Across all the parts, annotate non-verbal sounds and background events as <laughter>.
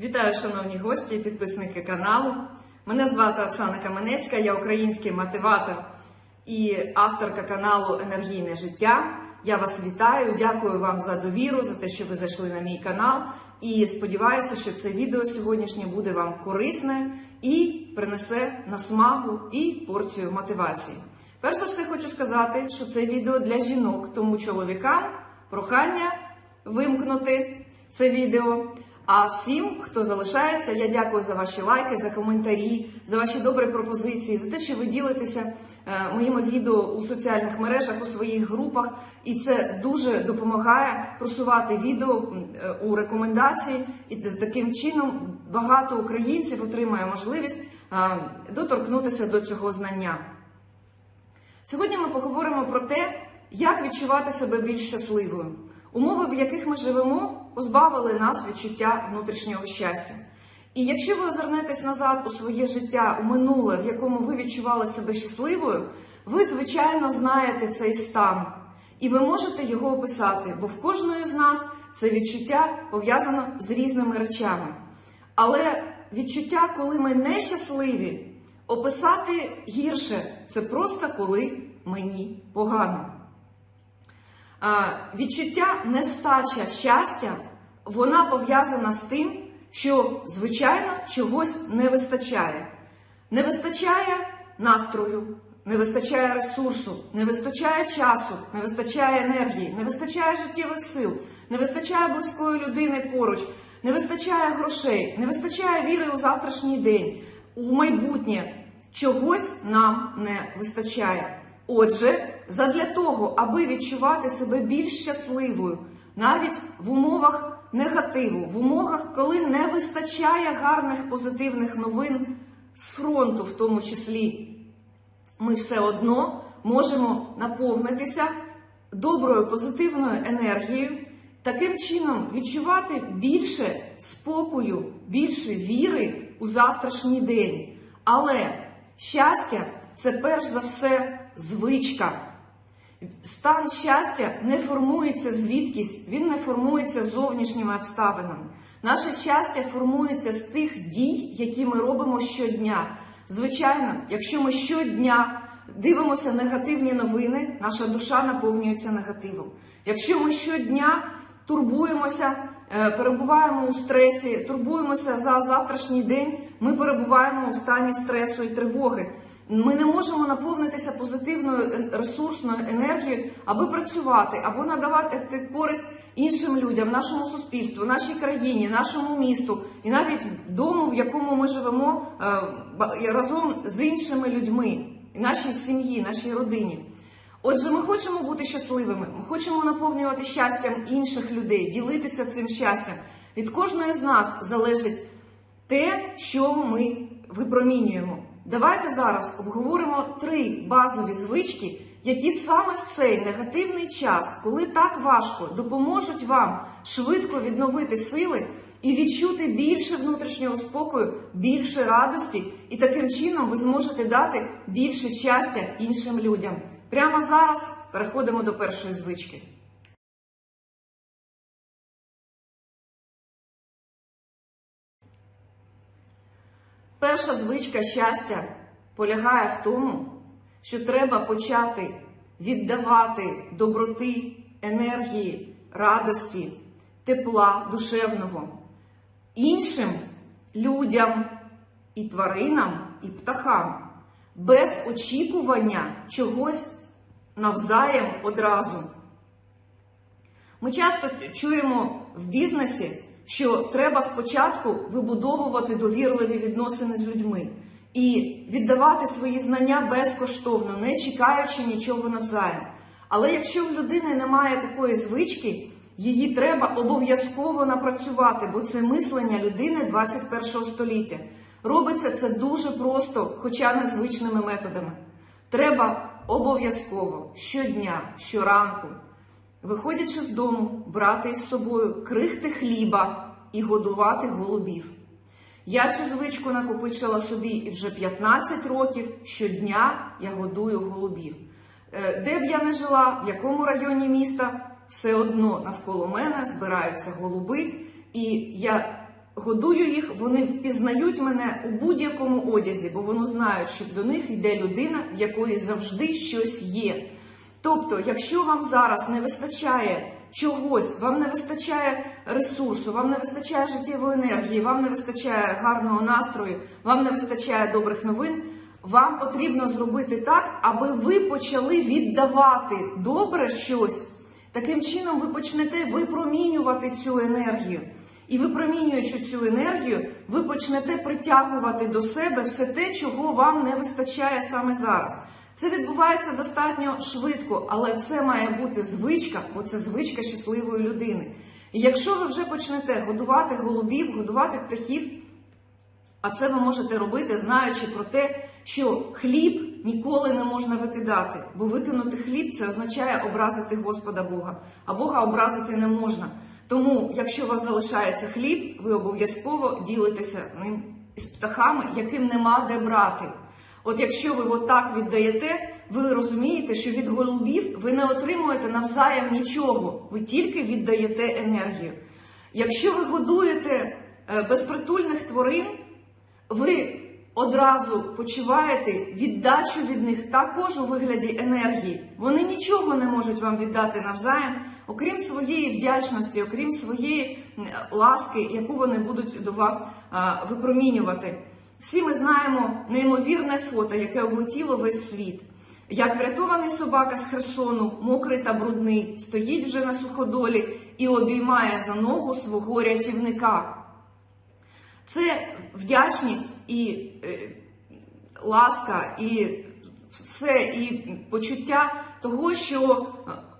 Вітаю, шановні гості і підписники каналу. Мене звати Оксана Каменецька, я український мотиватор і авторка каналу Енергійне життя. Я вас вітаю, дякую вам за довіру, за те, що ви зайшли на мій канал. І сподіваюся, що це відео сьогоднішнє буде вам корисне і принесе насмагу і порцію мотивації. Перш за все, хочу сказати, що це відео для жінок, тому чоловікам прохання вимкнути це відео. А всім, хто залишається, я дякую за ваші лайки, за коментарі, за ваші добрі пропозиції, за те, що ви ділитеся е, моїми відео у соціальних мережах, у своїх групах. І це дуже допомагає просувати відео е, у рекомендації. І з таким чином багато українців отримає можливість е, доторкнутися до цього знання. Сьогодні ми поговоримо про те, як відчувати себе більш щасливою. Умови, в яких ми живемо, позбавили нас відчуття внутрішнього щастя. І якщо ви озирнетесь назад у своє життя, у минуле, в якому ви відчували себе щасливою, ви, звичайно, знаєте цей стан. І ви можете його описати, бо в кожної з нас це відчуття пов'язано з різними речами. Але відчуття, коли ми нещасливі, описати гірше це просто коли мені погано. Відчуття нестача щастя, вона пов'язана з тим, що, звичайно, чогось не вистачає. Не вистачає настрою, не вистачає ресурсу, не вистачає часу, не вистачає енергії, не вистачає життєвих сил, не вистачає близької людини поруч, не вистачає грошей, не вистачає віри у завтрашній день, у майбутнє. Чогось нам не вистачає. Отже, задля того, аби відчувати себе більш щасливою, навіть в умовах негативу, в умовах, коли не вистачає гарних позитивних новин з фронту, в тому числі, ми все одно можемо наповнитися доброю позитивною енергією, таким чином відчувати більше спокою, більше віри у завтрашній день. Але щастя це перш за все звичка. Стан щастя не формується звідкись, він не формується зовнішніми обставинами. Наше щастя формується з тих дій, які ми робимо щодня. Звичайно, якщо ми щодня дивимося негативні новини, наша душа наповнюється негативом. Якщо ми щодня турбуємося, е, перебуваємо у стресі, турбуємося за завтрашній день, ми перебуваємо у стані стресу і тривоги. Ми не можемо наповнитися позитивною ресурсною енергією, аби працювати, або надавати користь іншим людям, нашому суспільству, нашій країні, нашому місту і навіть дому, в якому ми живемо е, разом з іншими людьми, нашій сім'ї, нашій родині. Отже, ми хочемо бути щасливими, ми хочемо наповнювати щастям інших людей, ділитися цим щастям. Від кожної з нас залежить те, що ми випромінюємо. Давайте зараз обговоримо три базові звички, які саме в цей негативний час, коли так важко, допоможуть вам швидко відновити сили і відчути більше внутрішнього спокою, більше радості, і таким чином ви зможете дати більше щастя іншим людям. Прямо зараз переходимо до першої звички. Перша звичка щастя полягає в тому, що треба почати віддавати доброти, енергії, радості, тепла душевного іншим людям і тваринам, і птахам без очікування чогось навзаєм одразу. Ми часто чуємо в бізнесі, що треба спочатку вибудовувати довірливі відносини з людьми і віддавати свої знання безкоштовно, не чекаючи нічого навзаєм. Але якщо в людини немає такої звички, її треба обов'язково напрацювати, бо це мислення людини 21 століття. Робиться це дуже просто, хоча незвичними методами. Треба обов'язково щодня, щоранку виходячи з дому, брати із собою крихти хліба і годувати голубів. Я цю звичку накопичила собі і вже 15 років щодня я годую голубів. Е, Де б я не жила, в якому районі міста, все одно навколо мене збираються голуби, і я годую їх, вони впізнають мене у будь-якому одязі, бо вони знають, що до них йде людина, в якої завжди щось є. Тобто, якщо вам зараз не вистачає чогось, вам не вистачає ресурсу, вам не вистачає життєвої енергії, вам не вистачає гарного настрою, вам не вистачає добрих новин, вам потрібно зробити так, аби ви почали віддавати добре щось. Таким чином, ви почнете випромінювати цю енергію. І випромінюючи цю енергію, ви почнете притягувати до себе все те, чого вам не вистачає саме зараз. Це відбувається достатньо швидко, але це має бути звичка, бо це звичка щасливої людини. І якщо ви вже почнете годувати голубів, годувати птахів, а це ви можете робити, знаючи про те, що хліб ніколи не можна викидати, бо викинути хліб це означає образити Господа Бога, а Бога образити не можна. Тому, якщо у вас залишається хліб, ви обов'язково ділитеся ним з птахами, яким нема де брати. От якщо ви отак віддаєте, ви розумієте, що від голубів ви не отримуєте навзаєм нічого, ви тільки віддаєте енергію. Якщо ви годуєте е, безпритульних тварин, ви одразу почуваєте віддачу від них також у вигляді енергії. Вони нічого не можуть вам віддати навзаєм, окрім своєї вдячності, окрім своєї ласки, яку вони будуть до вас випромінювати. Всі ми знаємо неймовірне фото, яке облетіло весь світ. Як врятований собака з Херсону, мокрий та брудний, стоїть вже на суходолі і обіймає за ногу свого рятівника. Це вдячність і е, ласка, і все, і почуття того, що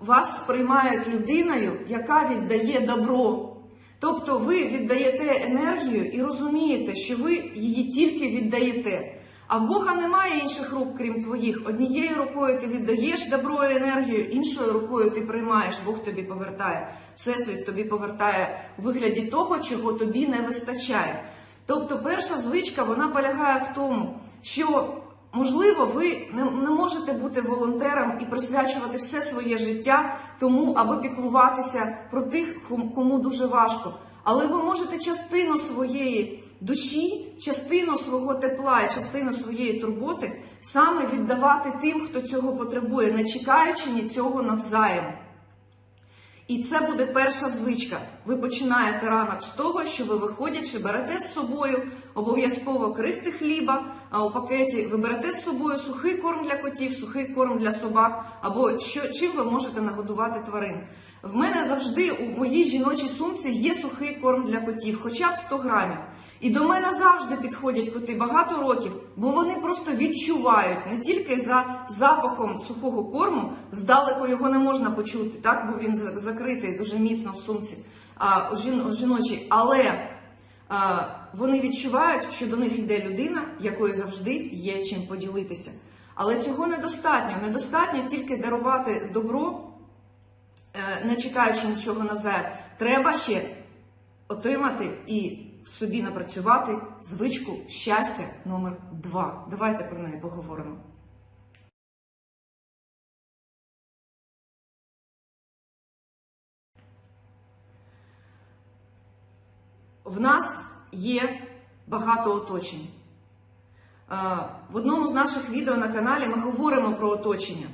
вас сприймають людиною, яка віддає добро. Тобто ви віддаєте енергію і розумієте, що ви її тільки віддаєте. А в Бога немає інших рук, крім твоїх. Однією рукою ти віддаєш добро і енергію, іншою рукою ти приймаєш, Бог тобі повертає. Всесвіт тобі повертає у вигляді того, чого тобі не вистачає. Тобто, перша звичка вона полягає в тому, що можливо ви не, можете бути волонтером і присвячувати все своє життя тому, аби піклуватися про тих, кому дуже важко. Але ви можете частину своєї душі, частину свого тепла і частину своєї турботи саме віддавати тим, хто цього потребує, не чекаючи ні цього навзаєм. І це буде перша звичка. Ви починаєте ранок з того, що ви виходячи, берете з собою обов'язково крихти хліба, а у пакеті ви берете з собою сухий корм для котів, сухий корм для собак, або що, чим ви можете нагодувати тварин. В мене завжди у моїй жіночій сумці є сухий корм для котів, хоча б 100 грамів. І до мене завжди підходять коти багато років, бо вони просто відчувають не тільки за запахом сухого корму, здалеку його не можна почути, так бо він закритий дуже міцно в сумці а, жін- жіночій, але а, вони відчувають, що до них йде людина, якої завжди є чим поділитися. Але цього недостатньо. Недостатньо тільки дарувати добро, е, не чекаючи нічого навзаєм. Треба ще отримати і собі напрацювати звичку щастя номер два. Давайте про неї поговоримо. В нас є багато оточень. Е, В одному з наших відео на каналі ми говоримо про оточення.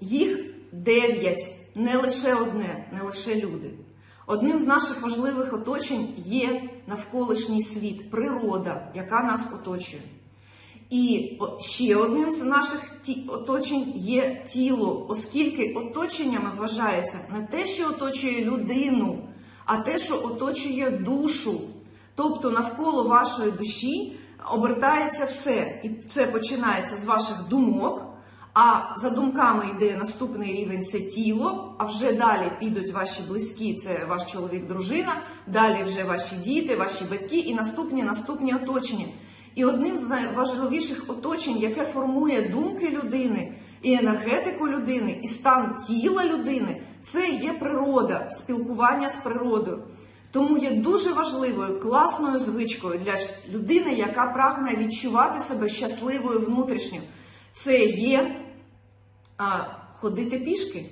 Їх дев'ять, не лише одне, не лише люди. Одним з наших важливих оточень є навколишній світ, природа, яка нас оточує. І ще одним з наших оточень є тіло, оскільки оточеннями вважається не те, що оточує людину, а те, що оточує душу. Тобто навколо вашої душі обертається все. І це починається з ваших думок. А за думками йде наступний рівень це тіло, а вже далі підуть ваші близькі, це ваш чоловік, дружина, далі вже ваші діти, ваші батьки і наступні наступні оточення. І одним з найважливіших оточень, яке формує думки людини, і енергетику людини, і стан тіла людини, це є природа, спілкування з природою. Тому є дуже важливою класною звичкою для людини, яка прагне відчувати себе щасливою внутрішньо. Це є а, ходити пішки,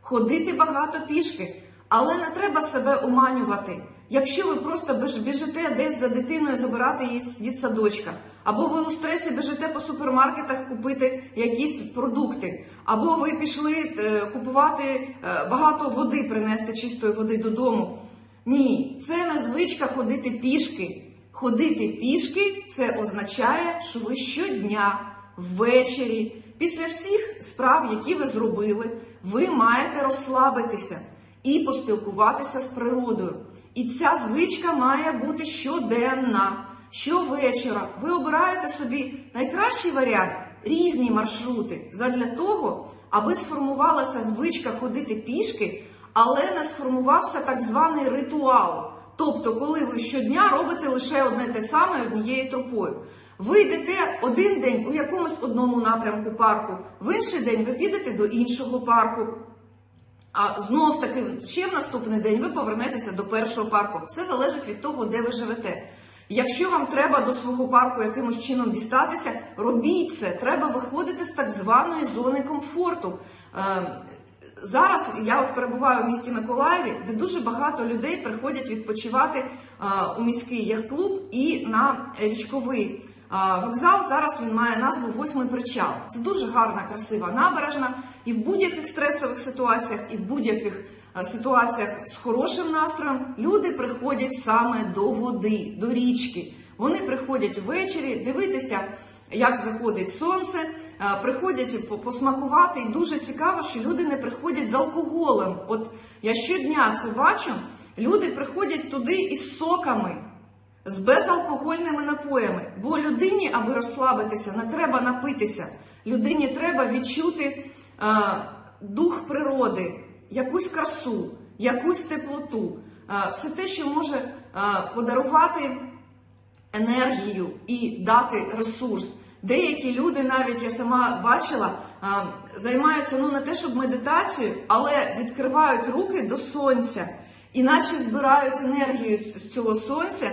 ходити багато пішки, але не треба себе уманювати. Якщо ви просто біжите десь за дитиною забирати її з дитсадочка, або ви у стресі біжите по супермаркетах купити якісь продукти, або ви пішли е, купувати е, багато води, принести чистої води додому. Ні, це не звичка ходити пішки. Ходити пішки це означає, що ви щодня, ввечері, після всіх справ, які ви зробили, ви маєте розслабитися і поспілкуватися з природою. І ця звичка має бути щоденна, щовечора. Ви обираєте собі найкращий варіант різні маршрути задля того, аби сформувалася звичка ходити пішки, але не сформувався так званий ритуал. Тобто, коли ви щодня робите лише одне те саме однією тропою. Ви йдете один день у якомусь одному напрямку парку, в інший день ви підете до іншого парку. А знов таки ще в наступний день ви повернетеся до першого парку. Все залежить від того, де ви живете. Якщо вам треба до свого парку якимось чином дістатися, робіть це. Треба виходити з так званої зони комфорту. Е, Зараз я от перебуваю в місті Миколаєві, де дуже багато людей приходять відпочивати е, у міський яхт-клуб і на річковий Вокзал зараз він має назву Восьмий причал. Це дуже гарна, красива набережна. І в будь-яких стресових ситуаціях, і в будь-яких е, ситуаціях з хорошим настроєм люди приходять саме до води, до річки. Вони приходять ввечері дивитися, як заходить сонце, е, приходять по- посмакувати. І дуже цікаво, що люди не приходять з алкоголем. От я щодня це бачу. Люди приходять туди із соками з безалкогольними напоями. Бо людині, аби розслабитися, не треба напитися. Людині треба відчути е, дух природи, якусь красу, якусь теплоту, е, все те, що може е, подарувати енергію і дати ресурс. Деякі люди, навіть я сама бачила, е, займаються ну не те, щоб медитацією, але відкривають руки до сонця, іначе збирають енергію з цього сонця,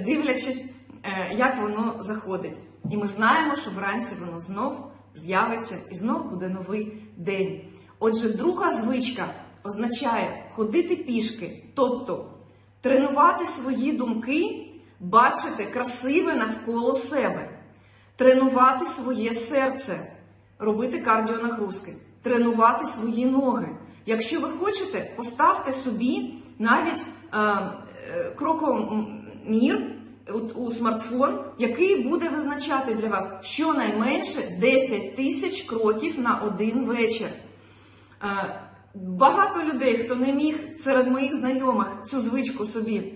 дивлячись, е, як воно заходить. І ми знаємо, що вранці воно знов з'явиться і знов буде новий день. Отже, друга звичка означає ходити пішки, тобто тренувати свої думки, бачити красиве навколо себе, тренувати своє серце, робити кардіонагрузки, тренувати свої ноги. Якщо ви хочете, поставте собі навіть е, е, крокомір у, у смартфон, який буде визначати для вас щонайменше 10 тисяч кроків на один вечір. Е, Багато людей, хто не міг серед моїх знайомих цю звичку собі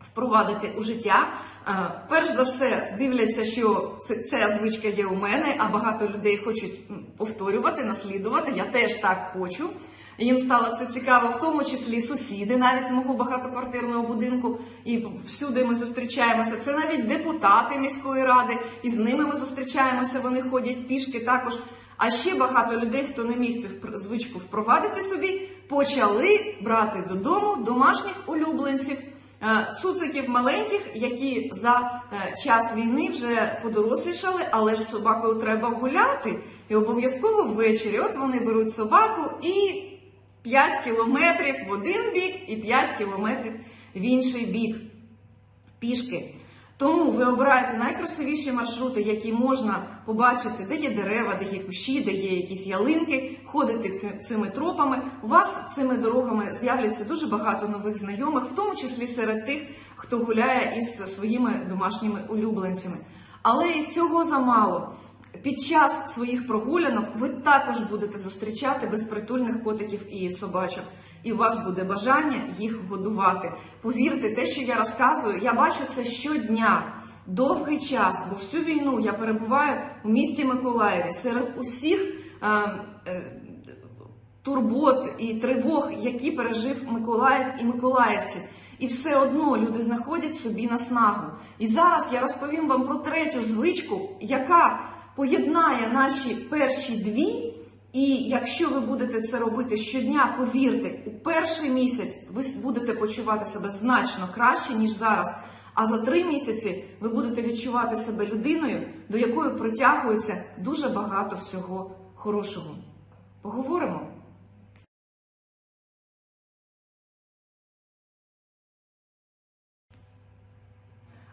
впровадити у життя, е, перш за все дивляться, що ця звичка є у мене, а багато людей хочуть повторювати, наслідувати. Я теж так хочу. Їм стало це цікаво, в тому числі сусіди, навіть з мого багатоквартирного будинку, і всюди ми зустрічаємося. Це навіть депутати міської ради, і з ними ми зустрічаємося. Вони ходять пішки також. А ще багато людей, хто не міг цю звичку впровадити собі, почали брати додому домашніх улюбленців. Е, Цуциків маленьких, які за е, час війни вже подорослішали, але ж собакою треба гуляти. І обов'язково ввечері от вони беруть собаку і 5 кілометрів в один бік і 5 кілометрів в інший бік пішки. Тому ви обираєте найкрасивіші маршрути, які можна побачити, де є дерева, де є кущі, де є якісь ялинки, ходите цими тропами. У вас цими дорогами з'являться дуже багато нових знайомих, в тому числі серед тих, хто гуляє із своїми домашніми улюбленцями. Але цього замало. Під час своїх прогулянок ви також будете зустрічати безпритульних котиків і собачок, і у вас буде бажання їх годувати. Повірте, те, що я розказую, я бачу це щодня, довгий час, бо всю війну я перебуваю у місті Миколаєві серед усіх. Е, е, турбот і тривог, які пережив Миколаїв і Миколаївці. І все одно люди знаходять собі наснагу. І зараз я розповім вам про третю звичку, яка поєднає наші перші дві. І якщо ви будете це робити щодня, повірте, у перший місяць ви будете почувати себе значно краще, ніж зараз. А за три місяці ви будете відчувати себе людиною, до якої притягується дуже багато всього хорошого. Поговоримо.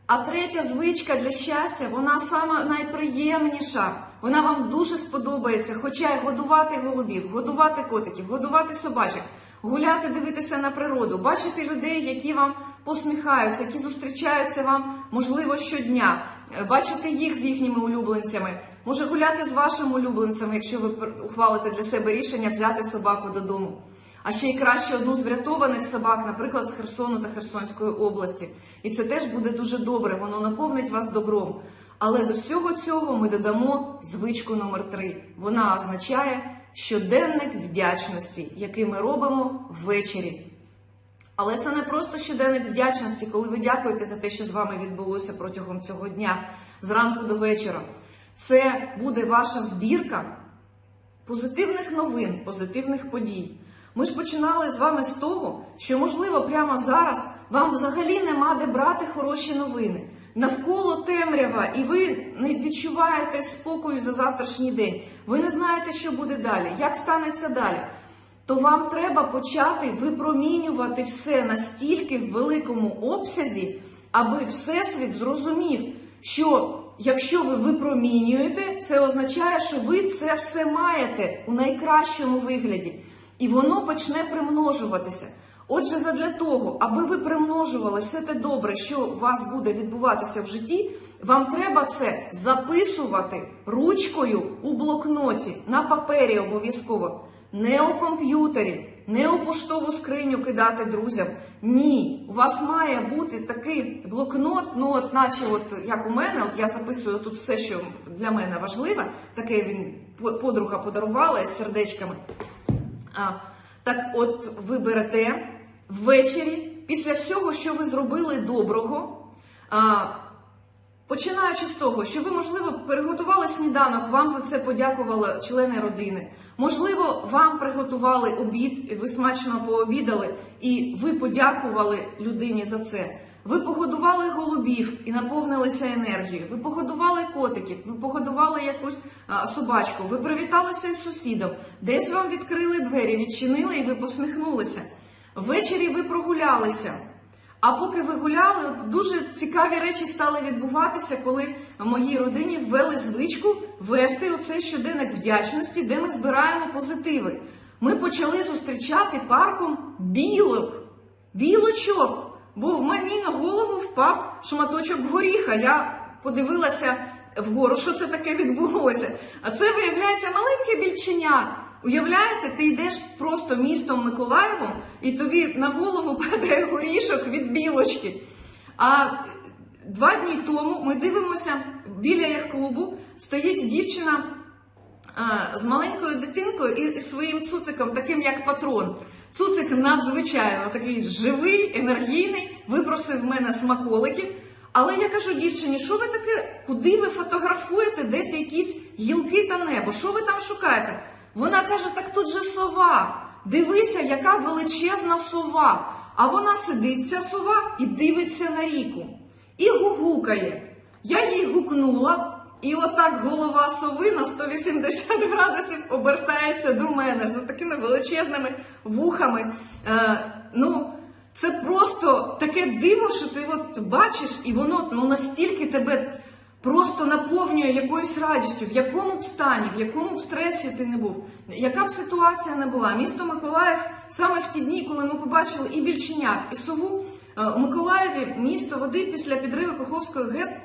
А третя звичка для щастя, вона сама найприємніша. Вона вам дуже сподобається, хоча й годувати голубів, годувати котиків, годувати собачок, гуляти, дивитися на природу, бачити людей, які вам посміхаються, які зустрічаються вам, можливо, щодня, е, бачити їх з їхніми улюбленцями. Може гуляти з вашими улюбленцями, якщо ви ухвалите для себе рішення взяти собаку додому. А ще й краще одну з врятованих собак, наприклад, з Херсону та Херсонської області. І це теж буде дуже добре, воно наповнить вас добром. Але до всього цього ми додамо звичку номер три. Вона означає щоденник вдячності, який ми робимо ввечері. Але це не просто щоденник вдячності, коли ви дякуєте за те, що з вами відбулося протягом цього дня, зранку до вечора. Це буде ваша збірка позитивних новин, позитивних подій. Ми ж починали з вами з того, що, можливо, прямо зараз вам взагалі нема де брати хороші новини. Навколо темрява, і ви не відчуваєте спокою за завтрашній день. Ви не знаєте, що буде далі, як станеться далі. То вам треба почати випромінювати все настільки в великому обсязі, аби Всесвіт зрозумів, що якщо ви випромінюєте, це означає, що ви це все маєте у найкращому вигляді, і воно почне примножуватися. Отже, задля того, аби ви примножували все те добре, що у вас буде відбуватися в житті, вам треба це записувати ручкою у блокноті на папері обов'язково. Не у комп'ютері, не у поштову скриню кидати друзям. Ні, у вас має бути такий блокнот, ну от наче, от як у мене, от я записую тут все, що для мене важливе. Таке він подруга подарувала із сердечками. А, так от ви берете ввечері, після всього, що ви зробили доброго, а, починаючи з того, що ви, можливо, переготували сніданок, вам за це подякували члени родини. Можливо, вам приготували обід, ви смачно пообідали, і ви подякували людині за це. Ви погодували голубів і наповнилися енергією. Ви погодували котиків, ви погодували якусь а, собачку, ви привіталися із сусідом, десь вам відкрили двері, відчинили і ви посміхнулися. Ввечері ви прогулялися. А поки ви гуляли, от дуже цікаві речі стали відбуватися, коли в моїй родині ввели звичку вести оцей щоденник вдячності, де ми збираємо позитиви. Ми почали зустрічати парком білок, білочок. Бо в мені на голову впав шматочок горіха. Я подивилася вгору, що це таке відбулося. А це виявляється маленьке більченя. Уявляєте, ти йдеш просто містом Миколаєвом, і тобі на голову <laughs> падає горішок від білочки. А два дні тому ми дивимося біля яхт-клубу стоїть дівчина а, з маленькою дитинкою і своїм цуциком, таким як патрон. Цуцик надзвичайно такий живий, енергійний, випросив в мене смаколиків. Але я кажу дівчині, що ви таке, куди ви фотографуєте десь якісь гілки та небо? Що ви там шукаєте? Вона каже: так тут же сова. Дивися, яка величезна сова. А вона сидить, ця сова, і дивиться на ріку. І гугукає. Я їй гукнула, і отак голова сови на 180 градусів обертається до мене з такими величезними вухами. Е, ну, це просто таке диво, що ти от бачиш, і воно ну, настільки тебе просто наповнює якоюсь радістю, в якому б стані, в якому б стресі ти не був, яка б ситуація не була. Місто Миколаїв саме в ті дні, коли ми побачили і більченят, і сову, е, у Миколаєві місто води після підриву Каховської ГЕС Е,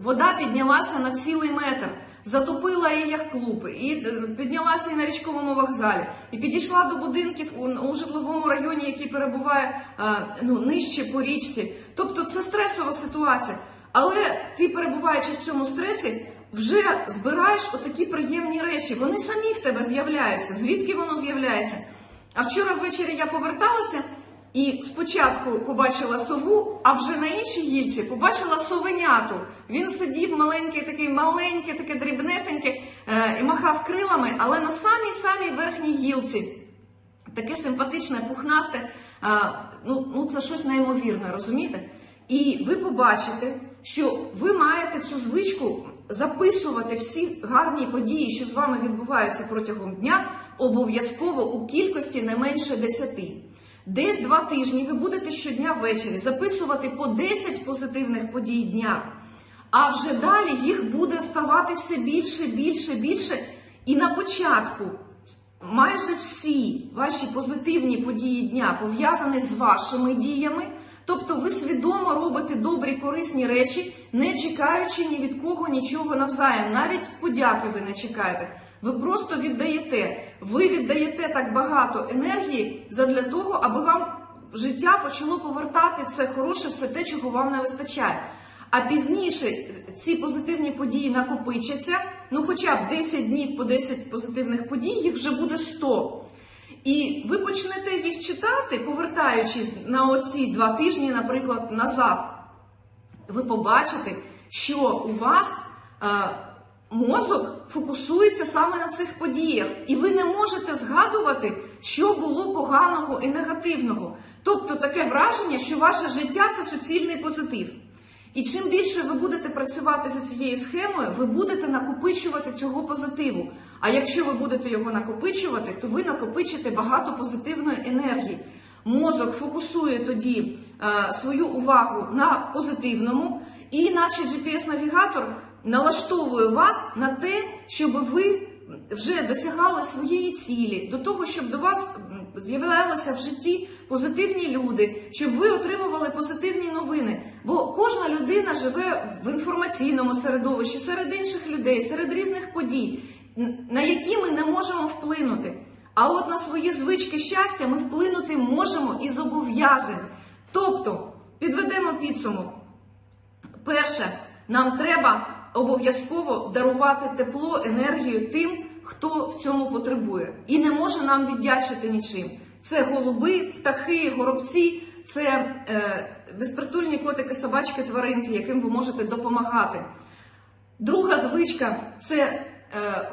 вода піднялася на цілий метр, затопила і яхт-клуб, і е, піднялася і на річковому вокзалі, і підійшла до будинків у, у житловому районі, який перебуває е, ну, нижче по річці. Тобто це стресова ситуація. Але ти, перебуваючи в цьому стресі, вже збираєш отакі приємні речі. Вони самі в тебе з'являються. Звідки воно з'являється? А вчора ввечері я поверталася. І спочатку побачила сову, а вже на іншій гільці побачила совеняту. Він сидів маленький, такий маленький, таке дрібнесеньке, е, і махав крилами, але на самій самій верхній гілці таке симпатичне, пухнасте. е, ну, ну це щось неймовірне, розумієте? І ви побачите, що ви маєте цю звичку записувати всі гарні події, що з вами відбуваються протягом дня, обов'язково у кількості не менше десяти. Десь два тижні ви будете щодня ввечері записувати по 10 позитивних подій дня. А вже далі їх буде ставати все більше, більше, більше. І на початку майже всі ваші позитивні події дня пов'язані з вашими діями. Тобто ви свідомо робите добрі корисні речі, не чекаючи ні від кого нічого навзаєм. Навіть подяки ви не чекаєте. Ви просто віддаєте. Ви віддаєте так багато енергії задля того, аби вам життя почало повертати це хороше, все те, чого вам не вистачає. А пізніше ці позитивні події накопичаться. Ну, хоча б 10 днів по 10 позитивних подій, їх вже буде 100. І ви почнете їх читати, повертаючись на оці два тижні, наприклад, назад. Ви побачите, що у вас е, мозок фокусується саме на цих подіях, і ви не можете згадувати, що було поганого і негативного. Тобто таке враження, що ваше життя це суцільний позитив. І чим більше ви будете працювати за цією схемою, ви будете накопичувати цього позитиву. А якщо ви будете його накопичувати, то ви накопичите багато позитивної енергії. Мозок фокусує тоді е, свою увагу на позитивному, і наче GPS-навігатор налаштовує вас на те, щоб ви вже досягали своєї цілі, до того, щоб до вас з'являлися в житті позитивні люди, щоб ви отримували позитивні новини. Бо кожна людина живе в інформаційному середовищі, серед інших людей, серед різних подій, на які ми не можемо вплинути. А от на свої звички щастя ми вплинути можемо і зобов'язані. Тобто, підведемо підсумок. Перше, нам треба обов'язково дарувати тепло, енергію тим, хто в цьому потребує, і не може нам віддячити нічим. Це голуби, птахи, горобці, це е, безпритульні котики, собачки, тваринки, яким ви можете допомагати. Друга звичка це е,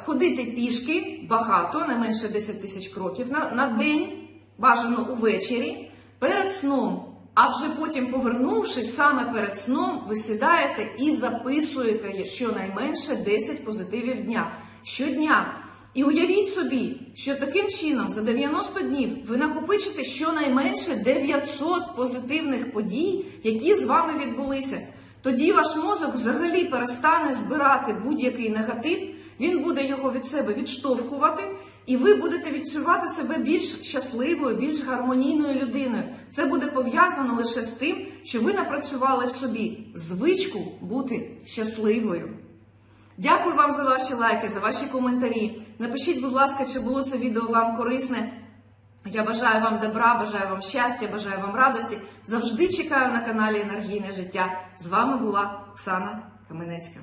ходити пішки багато, не менше 10 тисяч кроків на, на день, бажано увечері, перед сном. А вже потім, повернувшись саме перед сном, ви сідаєте і записуєте щонайменше 10 позитивів дня щодня. І уявіть собі, що таким чином за 90 днів ви накопичите щонайменше 900 позитивних подій, які з вами відбулися. Тоді ваш мозок взагалі перестане збирати будь-який негатив, він буде його від себе відштовхувати, і ви будете відчувати себе більш щасливою, більш гармонійною людиною. Це буде пов'язано лише з тим, що ви напрацювали в собі звичку бути щасливою. Дякую вам за ваші лайки, за ваші коментарі. Напишіть, будь ласка, чи було це відео вам корисне. Я бажаю вам добра, бажаю вам щастя, бажаю вам радості. Завжди чекаю на каналі Енергійне життя. З вами була Оксана Каменецька.